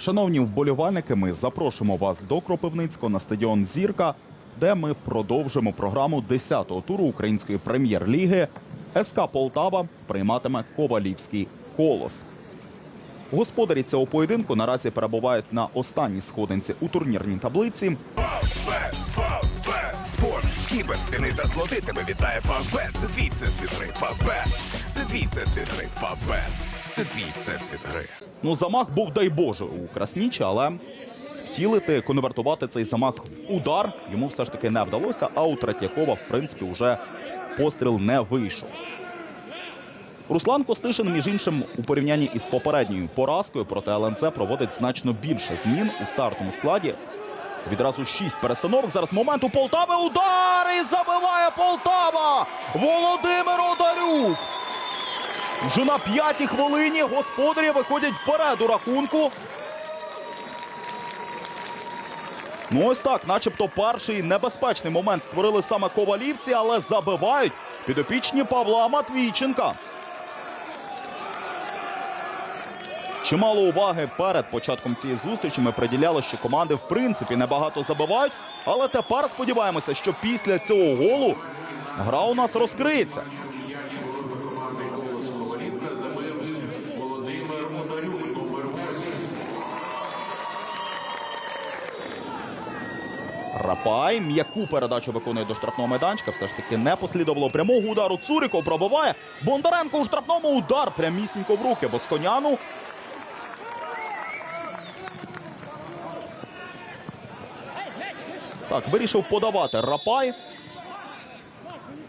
Шановні вболівальники, ми запрошуємо вас до Кропивницького на стадіон Зірка, де ми продовжимо програму 10-го туру української прем'єр-ліги. СК Полтава прийматиме Ковалівський колос. Господарі цього поєдинку наразі перебувають на останній сходинці у турнірній таблиці. Спорт, кіберспіни та злоти вітає Фавбет. Це твій всесвіт гри. Фавбет, це твій всесвіт гри. Це твій всесвіт гри. Ну, замах був, дай Боже, у Краснічі, але втілити, конвертувати цей замах в удар йому все ж таки не вдалося, а у Третьякова, в принципі, вже постріл не вийшов. Руслан Костишин, між іншим, у порівнянні із попередньою поразкою проти ЛНЦ проводить значно більше змін у стартовому складі. Відразу шість перестановок. Зараз момент у Полтави. Удар! І забиває Полтава! Володимир Одарюк! Вже на п'ятій хвилині господарі виходять вперед у рахунку. Ну ось так, начебто перший небезпечний момент створили саме ковалівці, але забивають підопічні Павла Матвійченка. Чимало уваги перед початком цієї зустрічі ми приділяли, що команди в принципі небагато забивають. Але тепер сподіваємося, що після цього голу гра у нас розкриється. Рапай м'яку передачу виконує до штрафного майданчика. Все ж таки не послідувало прямого удару. Цуріков пробиває. Бондаренко у штрафному удар прямісінько в руки Босконяну. Так, вирішив подавати Рапай.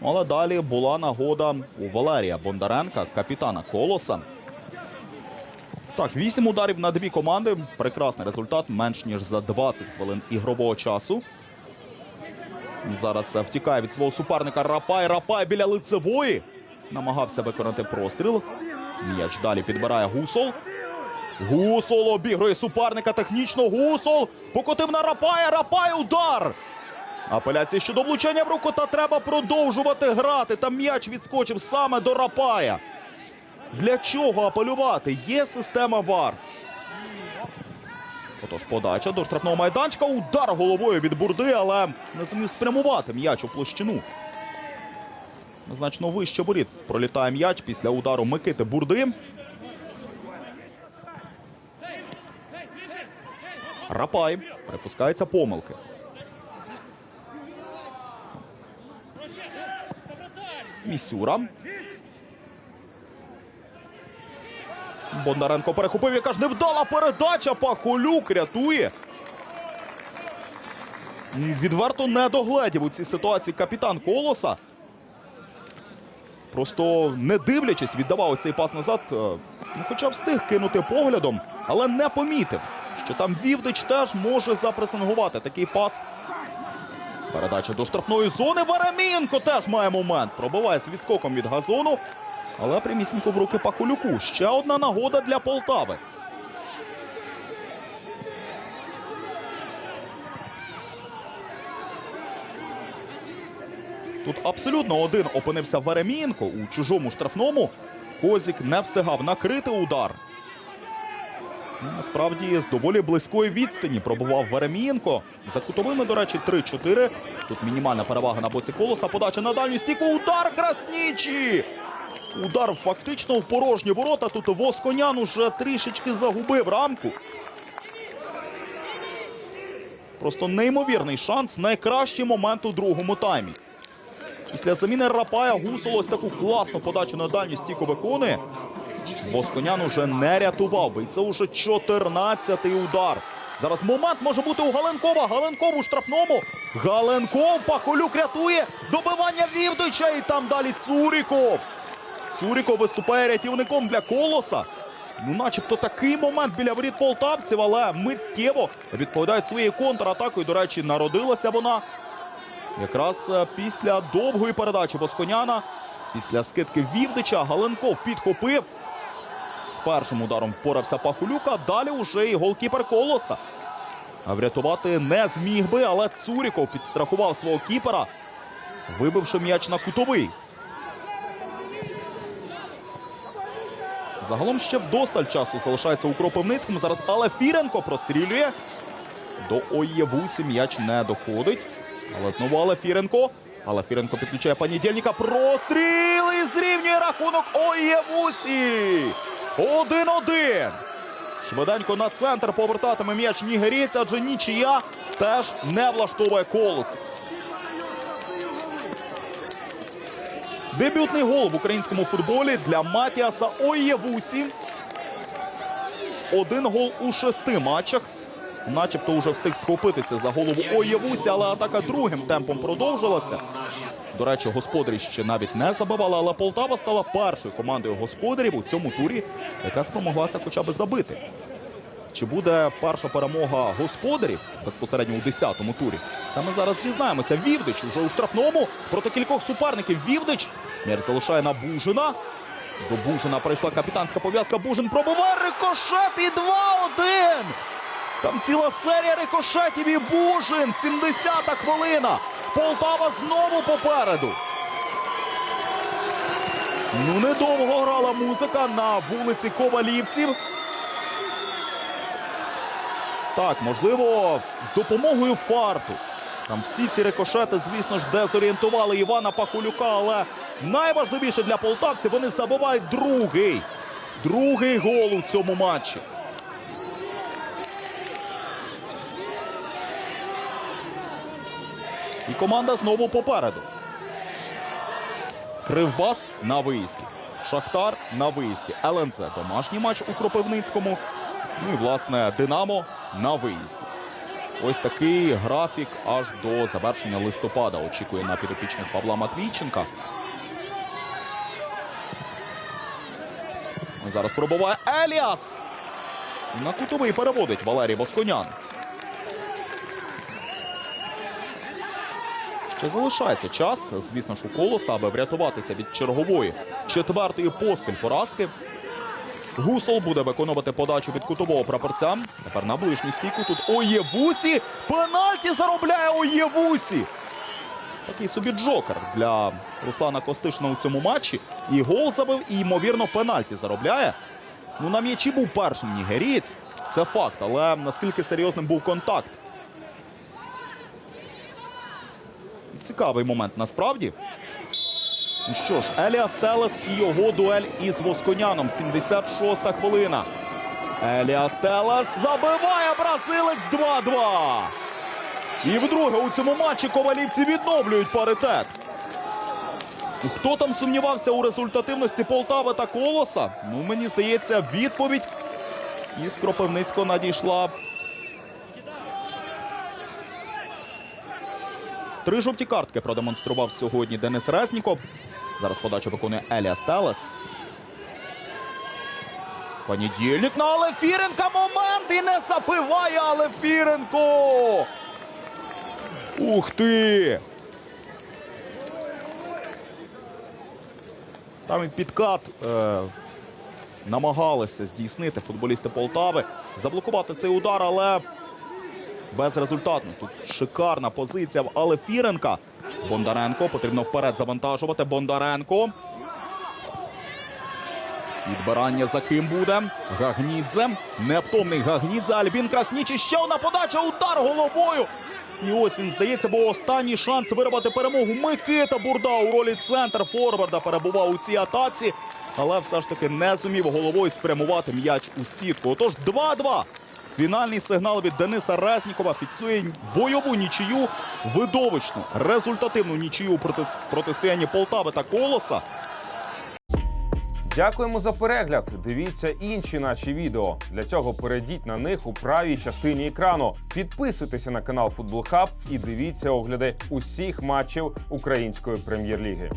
Але далі була нагода у Валерія Бондаренка, капітана Колоса. Так, вісім ударів на дві команди. Прекрасний результат, менш ніж за 20 хвилин ігрового часу. Зараз втікає від свого суперника Рапай. Рапай біля лицевої. Намагався виконати простріл. М'яч далі підбирає Гусол. Гусол обігрує суперника технічно. Гусол покотив на Рапая. Рапай удар. Апеляція щодо влучання в руку, та треба продовжувати грати. Там м'яч відскочив саме до Рапая. Для чого апелювати? Є система ВАР. Отож, подача до штрафного майданчика. Удар головою від бурди, але не зумів спрямувати м'яч у площину. Значно вище воріт. Пролітає м'яч після удару Микити Бурди. Рапай. Припускаються помилки. Місюра. Бондаренко перехопив, яка ж невдала передача. Пахолюк рятує. Відверто не догледів у цій ситуації капітан Колоса. Просто не дивлячись, віддавав ось цей пас назад. Е, Ну, хоча встиг кинути поглядом, але не помітив, що там Вівдич теж може запресингувати такий пас. Передача до штрафної зони. Варамінко теж має момент. Пробиває з відскоком від газону. Але прямісінько в руки Пахулюку. Ще одна нагода для Полтави. Тут абсолютно один опинився Веремінко у чужому штрафному. Козік не встигав накрити удар. Насправді з доволі близької відстані пробував Веремієнко. За кутовими, до речі, 3-4. Тут мінімальна перевага на боці колоса. Подача на дальню стійку. Удар Краснічі! Удар фактично в порожні ворота. Тут Восконян уже трішечки загубив рамку. Просто неймовірний шанс. Найкращий момент у другому таймі. Після заміни Рапая Гусол ось таку класну подачу на дальню стійку виконує. Восконян уже не рятував би. І це уже 14-й удар. Зараз момент може бути у Галенкова. Галенков у штрафному. Галенков Пахолюк рятує добивання Вівдича. І там далі Цуріков. Цуріков виступає рятівником для колоса. Ну, начебто такий момент біля воріт полтавців, але миттєво відповідають своєю контратакою. До речі, народилася вона якраз е, після довгої передачі Восконяна. Після скидки Вівдича Галенков підхопив. З першим ударом впорався Пахулюка. Далі уже і голкіпер колоса. Врятувати не зміг би, але Цуріков підстрахував свого кіпера, вибивши м'яч на кутовий. Загалом ще вдосталь часу залишається у Кропивницькому. Зараз але Фіренко прострілює. До Оєвусі м'яч не доходить. Але знову Алефіренко. Алефіренко підключає Панідєльніка. Простріл і зрівнює рахунок Оєвусі. 1-1. Швиденько на центр повертатиме м'яч нігерійця, адже нічия теж не влаштовує колос. Дебютний гол в українському футболі для Матіаса Оєвусі. Один гол у шести матчах. Начебто вже встиг схопитися за голову Оєвусі, але атака другим темпом продовжилася. До речі, господарі ще навіть не забивали, але Полтава стала першою командою господарів у цьому турі, яка спромоглася хоча б забити. Чи буде перша перемога господарів безпосередньо у 10-му турі? Це ми зараз дізнаємося. Вівдич уже у штрафному проти кількох суперників. Вівдич м'яч залишає на Бужина. До Бужина прийшла капітанська пов'язка. Бужин пробиває рикошет і 2-1. Там ціла серія рикошетів і Бужин. 70-та хвилина. Полтава знову попереду. Ну, недовго грала музика на вулиці Ковалівців. Так, можливо, з допомогою фарту. Там всі ці рикошети, звісно ж, дезорієнтували Івана Пахулюка, але найважливіше для полтавців вони забивають другий. Другий гол у цьому матчі. І команда знову попереду. Кривбас на виїзді. Шахтар на виїзді. ЛНЗ домашній матч у Кропивницькому. Ну і власне Динамо на виїзді. Ось такий графік аж до завершення листопада. Очікує на підопічних Павла Матвійченка. Зараз пробуває Еліас. На кутовий переводить Валерій Восконян. Ще залишається час, звісно ж, у колоса, аби врятуватися від чергової четвертої поспіль поразки. Гусол буде виконувати подачу від кутового прапорця. Тепер на ближню стійку тут Оєвусі. Пенальті заробляє Оєвусі. Такий собі джокер для Руслана Костишина у цьому матчі. І гол забив, і, ймовірно, пенальті заробляє. Ну, на м'ячі був першим нігерієць. Це факт, але наскільки серйозним був контакт. Цікавий момент насправді. Ну Що ж, Еліас Телес і його дуель із Восконяном. 76-та хвилина. Еліас Телес забиває бразилець 2-2. І вдруге у цьому матчі ковалівці відновлюють паритет. Ну, Хто там сумнівався у результативності Полтави та Колоса? Ну, мені здається, відповідь із Кропивницького надійшла. Три жовті картки продемонстрував сьогодні Денис Резніков. Зараз подачу виконує Еліас Телес. Понедільник на Алефіренка. Момент і не забиває Алефіренко. Ух ти! Там і підкат е, намагалися здійснити футболісти Полтави. Заблокувати цей удар, але безрезультатно. Тут шикарна позиція в Алефіренка. Бондаренко потрібно вперед завантажувати. Бондаренко. Підбирання за ким буде. Гагнідзе. Невтомний Гагнідзе. Альбін Красніч. Ще одна подача. Удар головою. І ось він здається, бо останній шанс вирвати перемогу. Микита Бурда у ролі центр Форварда перебував у цій атаці, але все ж таки не зумів головою спрямувати м'яч у сітку. Отож 2-2. Фінальний сигнал від Дениса Резнікова фіксує бойову нічию, видовищну, результативну нічию проти протистоянні Полтави та Колоса. Дякуємо за перегляд. Дивіться інші наші відео. Для цього перейдіть на них у правій частині екрану. Підписуйтеся на канал Футбол Хаб і дивіться огляди усіх матчів української прем'єр-ліги.